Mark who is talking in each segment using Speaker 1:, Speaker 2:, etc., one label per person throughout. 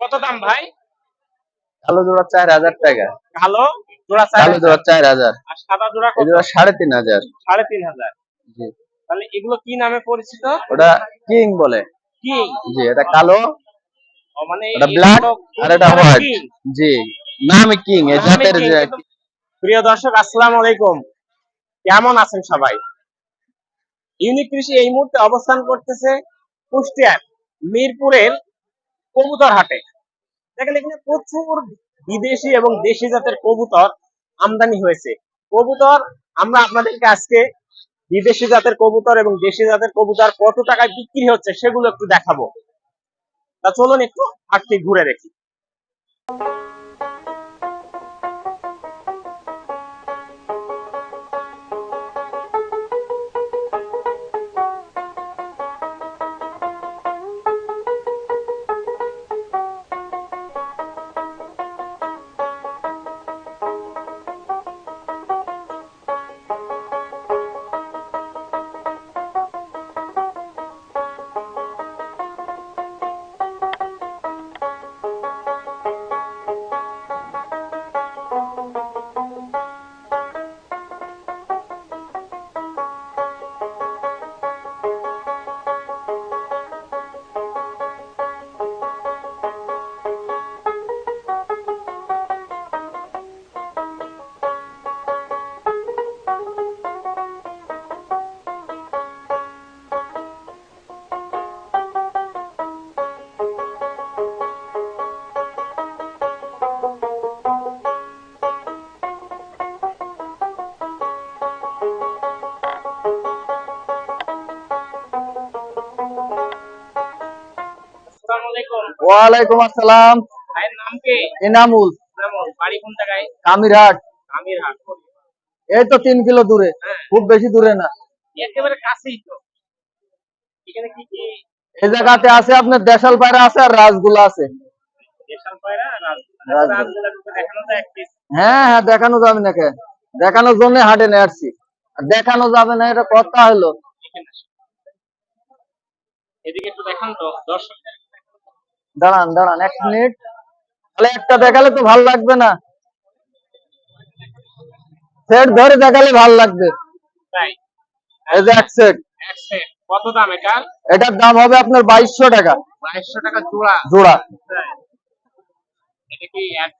Speaker 1: কত দাম ভাই?
Speaker 2: কালো জোড়া চার হাজার টাকা।
Speaker 1: কালো জোড়া
Speaker 2: কালো। জোড়া চার হাজার।
Speaker 1: আর সাদা জোড়া
Speaker 2: জোড়া সাড়ে তিন হাজার।
Speaker 1: সাড়ে তিন হাজার।
Speaker 2: জি।
Speaker 1: তাহলে এগুলো কি নামে পরিচিত?
Speaker 2: ওটা কিং বলে।
Speaker 1: কি?
Speaker 2: জি এটা কালো
Speaker 1: মানে
Speaker 2: এটা ব্ল্যাক আর এটা হোয়াইট। জি নামে কিং এই জাতের
Speaker 1: king,
Speaker 2: যে
Speaker 1: কিন্তু- প্রিয় দর্শক আসসালামু আলাইকুম। কেমন আছেন সবাই? ইউনিক কৃষি এই মুহূর্তে অবস্থান করতেছে কুষ্টিয়ার মিরপুরের কবুতর হাটে। দেখেন, এখানে প্রচুর বিদেশি এবং দেশি জাতের কবুতর আমদানি হয়েছে। কবুতর, আমরা আপনাদেরকে আজকে বিদেশি জাতের কবুতর এবং দেশি জাতের কবুতর কত টাকায় বিক্রি হচ্ছে সেগুলো একটু দেখাবো। তা চলুন একটু হাটটি ঘুরে দেখি।
Speaker 2: ওয়ালাইকুম আসসালাম।
Speaker 1: ভাইয়ের নাম কি?
Speaker 2: এনামুল।
Speaker 1: নামো বাড়ি কোন জায়গায়?
Speaker 2: কামিরহাট।
Speaker 1: আমির হাট
Speaker 2: এই তো তিন কিলো দূরে
Speaker 1: হ্যাঁ।
Speaker 2: খুব বেশি দূরে না।
Speaker 1: একেবারে কাছেই তো। এখানে কি কি?
Speaker 2: এই জায়গাতে আছে আপনার দেশাল পায়রা আছে আর রাজগুলা আছে। হ্যাঁ হ্যাঁ দেখানো যাবে না কে? দেখানোর জন্য হাটে নিয়ে আসছি। আর দেখানো যাবে না এটা কথা হলো।
Speaker 1: এদিকে একটু দেখান তো দর্শক
Speaker 2: দাঁড়ান দাঁড়ান এক মিনিট। তাহলে একটা দেখালে তো ভালো লাগবে না। সেট ধরে দেখালে ভালো লাগবে।
Speaker 1: তাই?
Speaker 2: এই যে এক সেট।
Speaker 1: কত দাম এটা
Speaker 2: এটার দাম হবে আপনার বাইশশো টাকা।
Speaker 1: বাইশশো টাকা জোড়া।
Speaker 2: জোড়া।
Speaker 1: এটা কি এক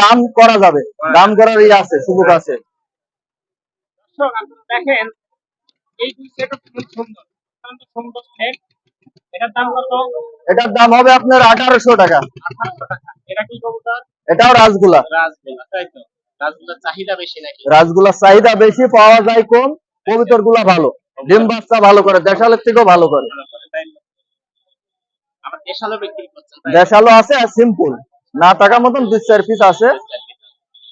Speaker 1: দাম
Speaker 2: করা যাবে। দাম করার ইয়ে আছে সুযোগ আছে।
Speaker 1: দেখেন এই দুই সেট খুব সুন্দর। সুন্দর সেট এটার দাম
Speaker 2: হবে আপনার আঠারোশো টাকা। এটাও রাজগুলা
Speaker 1: রাজগোলার চাহিদা বেশি
Speaker 2: পাওয়া যায় কম কবিতরগুলা ভালো। ডিম বাচ্চা ভালো করে দেশালের থেকেও ভালো করে? দেশালো আছে আর সিম্পল। না টাকা মতন দুই চার পিস আছে।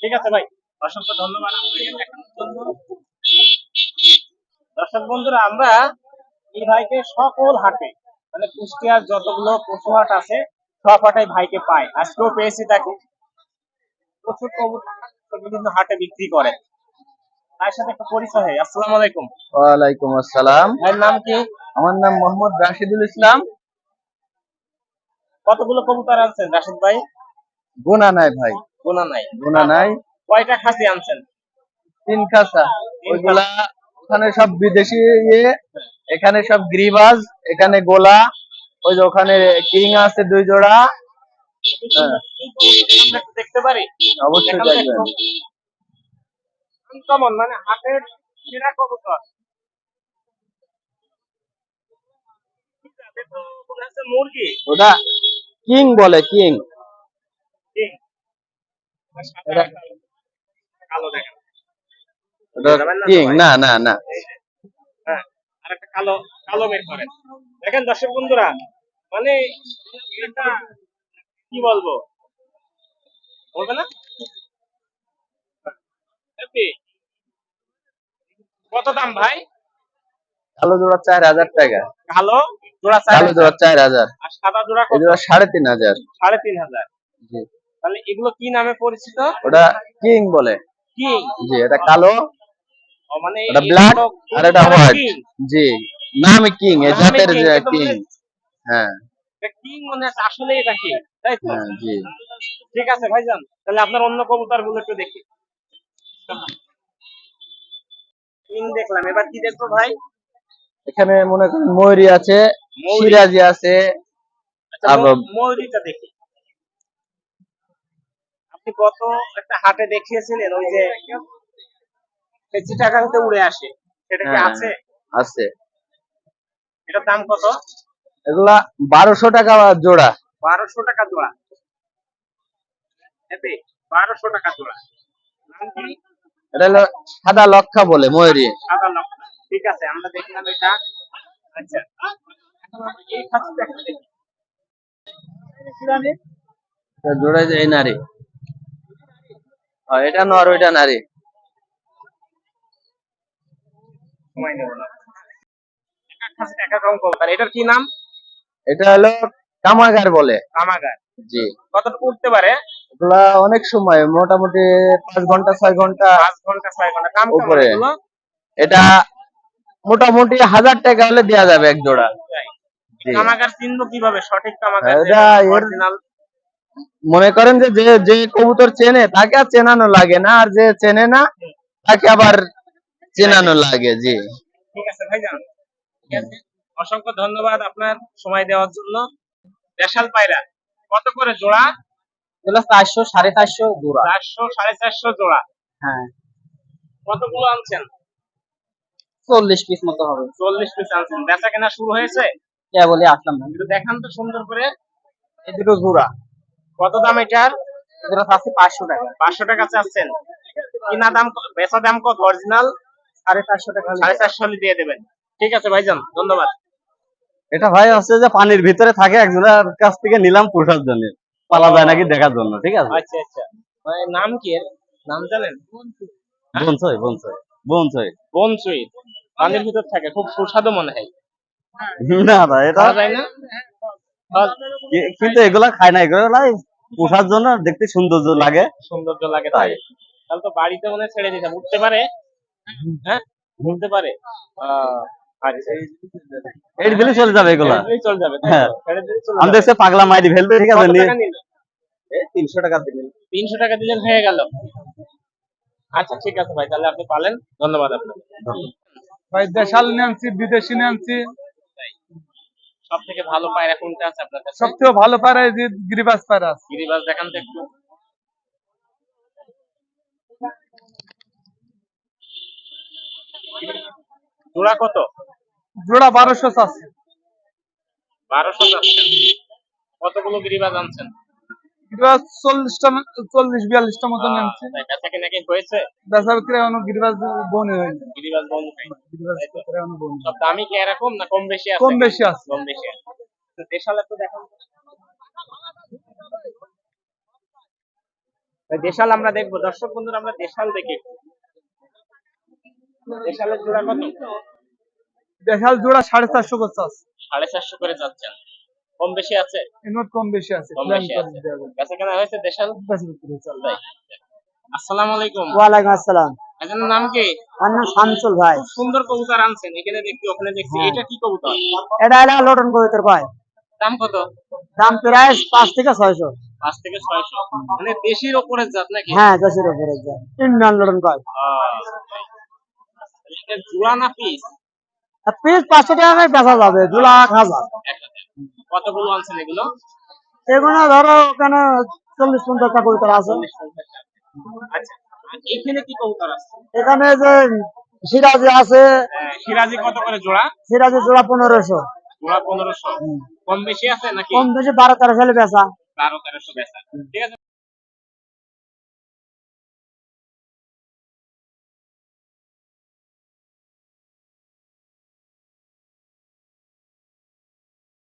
Speaker 1: ঠিক আছে ভাই অসংখ্য ধন্যবাদ দর্শক বন্ধুরা আমরা এই ভাইকে সকল হাটে মানে কুষ্টিয়ার যতগুলো পশু হাট আছে সব হাটে ভাইকে পাই আজকেও পেয়েছি তাকে। প্রচুর কবুতর বিভিন্ন হাটে বিক্রি করে। তার সাথে একটা পরিচয় হয় আসসালামু আলাইকুম।
Speaker 2: ওয়ালাইকুম আসসালাম।
Speaker 1: ভাইয়ের নাম কি?
Speaker 2: আমার নাম মোহাম্মদ রাশিদুল ইসলাম।
Speaker 1: কতগুলো কবুতর আনছেন রাশিদ ভাই?
Speaker 2: গুনা নাই ভাই।
Speaker 1: গোনা নাই।
Speaker 2: গুনা নাই।
Speaker 1: কয়টা খাসি আনছেন?
Speaker 2: তিন খাসা। ওইগুলা ওখানে সব বিদেশি ইয়ে। এখানে সব গ্রিবাজ এখানে গোলা ওই যে ওখানে কিং আছে দুই জোড়া। হ্যাঁ।
Speaker 1: দেখতে পারি
Speaker 2: অবশ্যই দেখবেন।
Speaker 1: মানে হাটের সেরা কবুতর। এটা তো হচ্ছে মুরগি
Speaker 2: ওটা কিং বলে কিং
Speaker 1: না
Speaker 2: কিং না না না।
Speaker 1: হ্যাঁ আর একটা কালো কালো বের করেন দেখেন দর্শক বন্ধুরা মানে কি বলব? বলবে না? কত দাম ভাই?
Speaker 2: কালো জোড়া চার হাজার টাকা।
Speaker 1: কালো জোড়া চার
Speaker 2: কালো। জোড়া চার হাজার।
Speaker 1: আর সাদা জোড়া
Speaker 2: জোড়া সাড়ে তিন হাজার।
Speaker 1: সাড়ে তিন হাজার।
Speaker 2: জি।
Speaker 1: তাহলে এগুলো কি নামে পরিচিত?
Speaker 2: ওটা কিং বলে।
Speaker 1: কি।
Speaker 2: জি এটা কালো
Speaker 1: মানে
Speaker 2: ওটা
Speaker 1: এই
Speaker 2: ব্ল্যাক আর এটা হোয়াইট জি। নামে কিং এই জাতের
Speaker 1: king,
Speaker 2: যে
Speaker 1: কিন্তু
Speaker 2: কিং
Speaker 1: মানে
Speaker 2: হ্যাঁ।
Speaker 1: কিং মনে আসলে এটা কি তাই তো?
Speaker 2: হ্যাঁ জি।
Speaker 1: ঠিক আছে ভাইজান তাহলে আপনার অন্য কবুতরগুলো একটু দেখি। কিং দেখলাম এবার কি দেখব ভাই?
Speaker 2: এখানে মনে করেন ময়ূরী আছে। সিরাজি আছে
Speaker 1: আচ্ছা, ময়ূরীটা দেখি। আপনি গত একটা হাটে দেখিয়েছিলেন ওই যে চিটাগাংতে উড়ে আসে। সেটা কি
Speaker 2: হ্যাঁ।
Speaker 1: আছে?
Speaker 2: আছে।
Speaker 1: এটার দাম কত?
Speaker 2: এগুলা বারোশো টাকা জোড়া।
Speaker 1: বারোশো টাকা জোড়া। বারোশো টাকা জোড়া।
Speaker 2: এটা হলো সাদা লক্ষা বলে ময়ূরী।
Speaker 1: সাদা লক্ষ। ঠিক আছে আমরা দেখলাম এটা। আচ্ছা এই দেখি।
Speaker 2: এটা জোড়া যে এই নারী। হ্যাঁ, এটা নর ওইটা নারী।
Speaker 1: সময় নেব না। এটার কি নাম?
Speaker 2: এটা হলো কামাগার বলে।
Speaker 1: কামাগার।
Speaker 2: জি।
Speaker 1: কতটুকু উঠতে পারে?
Speaker 2: এগুলা অনেক সময় মোটামুটি পাঁচ ঘণ্টা ছয় ঘণ্টা
Speaker 1: পাঁচ ঘণ্টা ছয় ঘণ্টা। কাম
Speaker 2: উপরে। এটা মোটামুটি হাজার টাকা হলে দেওয়া যাবে এক জোড়া।
Speaker 1: কামাগার চিনবো কীভাবে? সঠিক কামাগার
Speaker 2: এটা
Speaker 1: অরিজিনাল
Speaker 2: মনে করেন যে যে যে কবুতর চেনে তাকে আর চেনানো লাগে না আর যে চেনে না তাকে আবার চেনানো লাগে জি।
Speaker 1: ঠিক আছে ভাইজান। অসংখ্য ধন্যবাদ আপনার সময় দেওয়ার জন্য। দেশাল পায়রা কত করে জোড়া?
Speaker 2: এগুলো চারশো সাড়ে চারশো জোড়া।
Speaker 1: চারশো সাড়ে চারশো জোড়া।
Speaker 2: হ্যাঁ।
Speaker 1: কতগুলো আনছেন?
Speaker 2: চল্লিশ পিস মতো হবে।
Speaker 1: চল্লিশ পিস আনছেন। বেচা কেনা শুরু হয়েছে?
Speaker 2: কে বলে আসলাম না।
Speaker 1: একটু দেখান তো সুন্দর করে।
Speaker 2: এই দুটো জোড়া।
Speaker 1: কত দাম এটার?
Speaker 2: এগুলো আছে পাঁচশো টাকা।
Speaker 1: পাঁচশো টাকা চাচ্ছেন। কিনা দাম বেচা দাম কত? অরিজিনাল?
Speaker 2: সাড়ে চারশো টাকা
Speaker 1: সাড়ে চারশো হলে দিয়ে দেবেন। ঠিক আছে ভাইজান ধন্যবাদ।
Speaker 2: এটা ভাই হচ্ছে যে পানির ভিতরে থাকে একজনের কাছ থেকে নিলাম পোষার জন্য। পালা যায় নাকি দেখার জন্য ঠিক আছে?
Speaker 1: আচ্ছা আচ্ছা। নাম কি এর? নাম জানেন?
Speaker 2: বনছই বনছই বনছই
Speaker 1: বনসুই। পানির ভিতর থাকে খুব সুস্বাদু মনে হয়।
Speaker 2: না না এটা
Speaker 1: যায় না?
Speaker 2: কিন্তু এগুলা খায় না এগুলা পোষার জন্য দেখতে সৌন্দর্য লাগে।
Speaker 1: সৌন্দর্য লাগে তাই। তাহলে তো বাড়িতে মনে হয় ছেড়ে দিতাম। উঠতে পারে হ্যাঁ উঠতে পারে। আচ্ছা
Speaker 2: দিলে চলে যাবে এগুলা।
Speaker 1: চলে যাবে?
Speaker 2: হ্যাঁ। আমি দেখছি পাগলা মাইরি ফেলবে ঠিক আছে তিনশো টাকা দিলেন
Speaker 1: তিনশো টাকা দিলেন হয়ে গেল। আচ্ছা ঠিক আছে ভাই তাহলে আপনি পালেন। ধন্যবাদ আপনাকে।
Speaker 3: ভাই দেশাল নিয়ে বিদেশি নিয়ে
Speaker 1: সব থেকে ভালো পায়রা কোনটা আছে আপনার কাছে?
Speaker 3: সবথেকে ভালো পায়রা এই যে গিরিবাস পায়রা আছে।
Speaker 1: গিরিবাস দেখান তো একটু। জোড়া কত?
Speaker 3: জোড়া বারোশো আছে
Speaker 1: বারোশো চাচ্ছেন। কতগুলো গিরিবাজ আনছেন?
Speaker 3: গিরিবাস চল্লিশটা চল্লিশ বিয়াল্লিশটা মতো নিয়েছি।
Speaker 1: বেচা কিনা কি হয়েছে?
Speaker 3: বেচা বিক্রি এখনও গিরিবাস বনে হয়নি।
Speaker 1: গিরিবাজ বন্ধ নাই।
Speaker 3: গিরিবাস বিক্রি এখনও বনে হয়নি।
Speaker 1: সব দামি কি এরকম না কম বেশি আছে?
Speaker 3: কম বেশি আছে।
Speaker 1: কম বেশি আছে। তো দেশাল একটু তো। ভাই, দেশাল আমরা দেখব। দর্শক বন্ধুরা আমরা দেশাল দেখি। দেশালের জোড়া কত?
Speaker 3: দেশাল জোড়া সাড়ে চারশো
Speaker 1: সাড়ে চারশো করে যাচ্ছেন। কম বেশি আছে?
Speaker 3: কম বেশি আছে।
Speaker 1: কম বেশি আছে। বেচা কেনা হয়েছে দেশাল?
Speaker 3: বেচা বিক্রি হয়েছে।
Speaker 1: তাই আসসালামু আলাইকুম।
Speaker 4: আসসালাম।
Speaker 1: আপনার নাম কি?
Speaker 4: আমার নাম শামসুল ভাই।
Speaker 1: খুব সুন্দর কবুতর আনছেন। এখানে দেখছি ওখানে দেখছি
Speaker 4: হ্যাঁ।
Speaker 1: এটা কি কবুতর?
Speaker 4: এটা এটা লটন কবিতর ভাই।
Speaker 1: দাম কত?
Speaker 4: দাম প্রায় পাঁচ থেকে ছয়শো।
Speaker 1: পাঁচ থেকে ছয়শো। মানে দেশির ওপরে জাত নাকি?
Speaker 4: হ্যাঁ দশের উপরে যায় ইন্ডিয়ান লটন কয়
Speaker 1: জোড়া না পিস
Speaker 4: পিস পাঁচশো টাকা বেচা যাবে দু লাখ হাজার।
Speaker 1: কতগুলো আনছেন এগুলো?
Speaker 4: এগুলো ধরো ওখানে চল্লিশ পঞ্চাশটা কবিতর আছে।
Speaker 1: আচ্ছা এখানে কি কবুতর আছে?
Speaker 4: এখানে যে সিরাজি আছে।
Speaker 1: আহ, সিরাজি কত করে জোড়া?
Speaker 4: সিরাজি জোড়া পনেরোশো।
Speaker 1: জোড়া পনেরোশো। কম বেশি আছে নাকি?
Speaker 4: কম বেশি বারো তেরো সালে বেচা।
Speaker 1: বারো তেরোশো বেচা। ঠিক আছে।